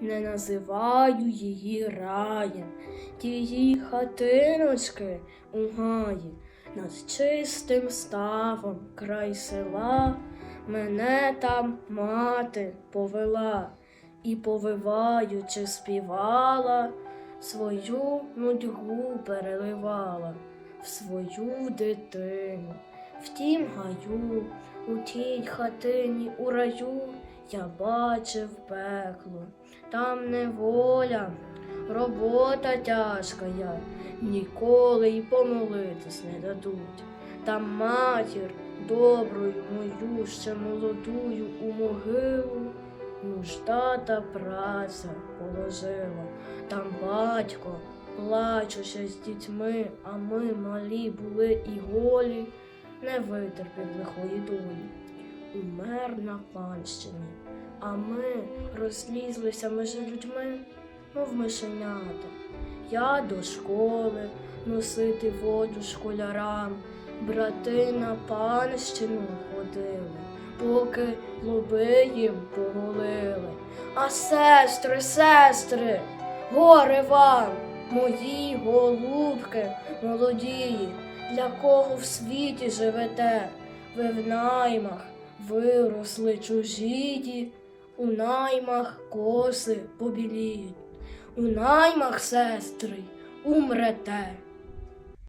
не називаю її раєм, тії хатиночки у гаї, над чистим ставом край села, мене там мати повела і, повиваючи, співала, свою нудьгу переливала в свою дитину. В тім гаю, у тій хатині у раю я бачив пекло, там неволя, робота тяжка я, ніколи й помолитись не дадуть. Там матір доброю мою, ще молодую у могилу, нужда та праця положила. Там батько, плачучи з дітьми, а ми малі були і голі, не витерпів лихої долі. Умер на панщині, а ми розлізлися між людьми, мов мишенята. Я до школи носити воду школярам, брати на панщину ходили, поки лоби їм поголили. А сестри, сестри, горе вам, мої голубки молодії, для кого в світі живете, ви в наймах виросли чужіді, у наймах коси побіліють, у наймах, сестри, умрете.